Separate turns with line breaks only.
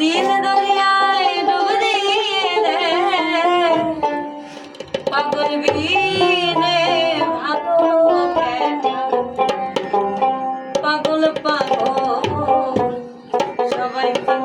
দিন দরিয়ায় ডুব দিয়ে দে পাগল বিনে ভালো পাগল পাগল সবাই পাগল।